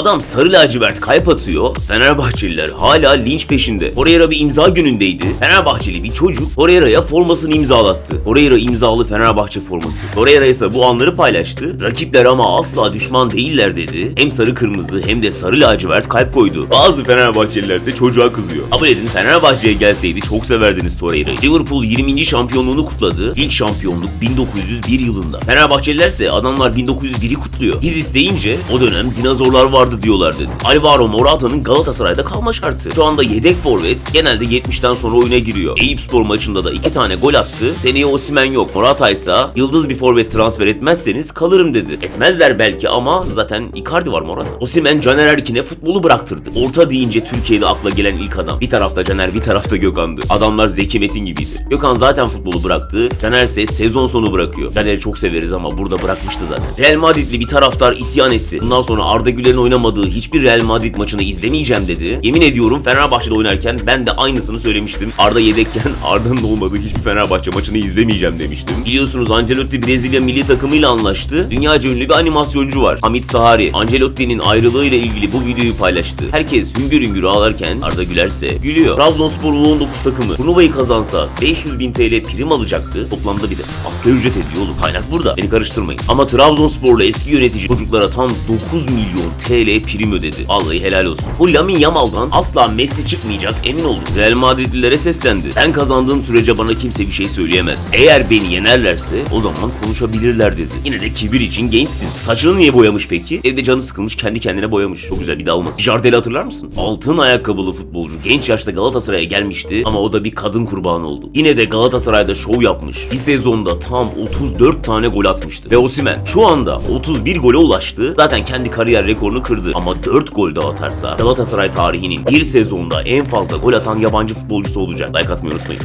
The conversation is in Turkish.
Adam sarı lacivert kalp atıyor. Fenerbahçeliler hala linç peşinde. Torreira bir imza günündeydi. Fenerbahçeli bir çocuk Torreira'ya formasını imzalattı. Torreira imzalı Fenerbahçe forması. Torreira ise bu anları paylaştı. Rakipler ama asla düşman değiller dedi. Hem sarı kırmızı hem de sarı lacivert kalp koydu. Bazı Fenerbahçeliler ise çocuğa kızıyor. Kabul edin Fenerbahçe'ye gelseydi çok severdiniz Torreira'yı. Liverpool 20. şampiyonluğunu kutladı. İlk şampiyonluk 1901 yılında. Fenerbahçeliler ise adamlar 1901'i kutluyor. Biz isteyince o dönem dinozorlar vardı diyorlar dedi. Alvaro Morata'nın Galatasaray'da kalma şartı. Şu anda yedek forvet genelde 70'ten sonra oyuna giriyor. Eyüpspor maçında da iki tane gol attı. Seneye Osimhen yok. Morata ise yıldız bir forvet transfer etmezseniz kalırım dedi. Etmezler belki ama zaten Icardi var Morata. Osimhen Caner Erkin'e futbolu bıraktırdı. Orta deyince Türkiye'de akla gelen ilk adam. Bir tarafta Caner bir tarafta Gökhan'dı. Adamlar Zeki Metin gibiydi. Gökhan zaten futbolu bıraktı. Caner ise sezon sonu bırakıyor. Caner'i çok severiz ama burada bırakmıştı zaten. Real Madridli bir taraftar isyan etti. Bundan sonra Arda Güler'in oynamadığı hiçbir Real Madrid maçını izlemeyeceğim dedi. Yemin ediyorum Fenerbahçe'de oynarken ben de aynısını söylemiştim. Arda yedekken Arda'nın olmadığı hiçbir Fenerbahçe maçını izlemeyeceğim demiştim. Biliyorsunuz Ancelotti Brezilya milli takımıyla anlaştı. Dünyaca ünlü bir animasyoncu var. Hamit Sahari. Ancelotti'nin ayrılığıyla ilgili bu videoyu paylaştı. Herkes hüngür hüngür ağlarken Arda Güler ise gülüyor. Trabzonspor U19 takımı turnuvayı kazansa 500 bin TL prim alacaktı. Toplamda bir de asgari ücret ediyor oğlum. Kaynak burada. Beni karıştırmayın. Ama Trabzonspor'la eski yönetici çocuklara tam 9 milyon TL prim ödedi. Vallahi helal olsun. Bu Lamin Yamal'dan asla Messi çıkmayacak emin olun. Real Madridlilere seslendi. Ben kazandığım sürece bana kimse bir şey söyleyemez. Eğer beni yenerlerse o zaman konuşabilirler dedi. Yine de kibir için gençsin. Saçını niye boyamış peki? Evde canı sıkılmış kendi kendine boyamış. Çok güzel bir daha olmasın. Jardel'i hatırlar mısın? Altın ayakkabılı futbolcu. Genç yaşta Galatasaray'a gelmişti ama o da bir kadın kurbanı oldu. Yine de Galatasaray'da şov yapmış. Bir sezonda tam 34 tane gol atmıştı. Ve Osimhen şu anda 31 gole ulaştı. Zaten kendi kariyer rekorunu kırdı. Ama 4 gol daha atarsa Galatasaray tarihinin bir sezonda en fazla gol atan yabancı futbolcusu olacak. Like atmayı unutmayın.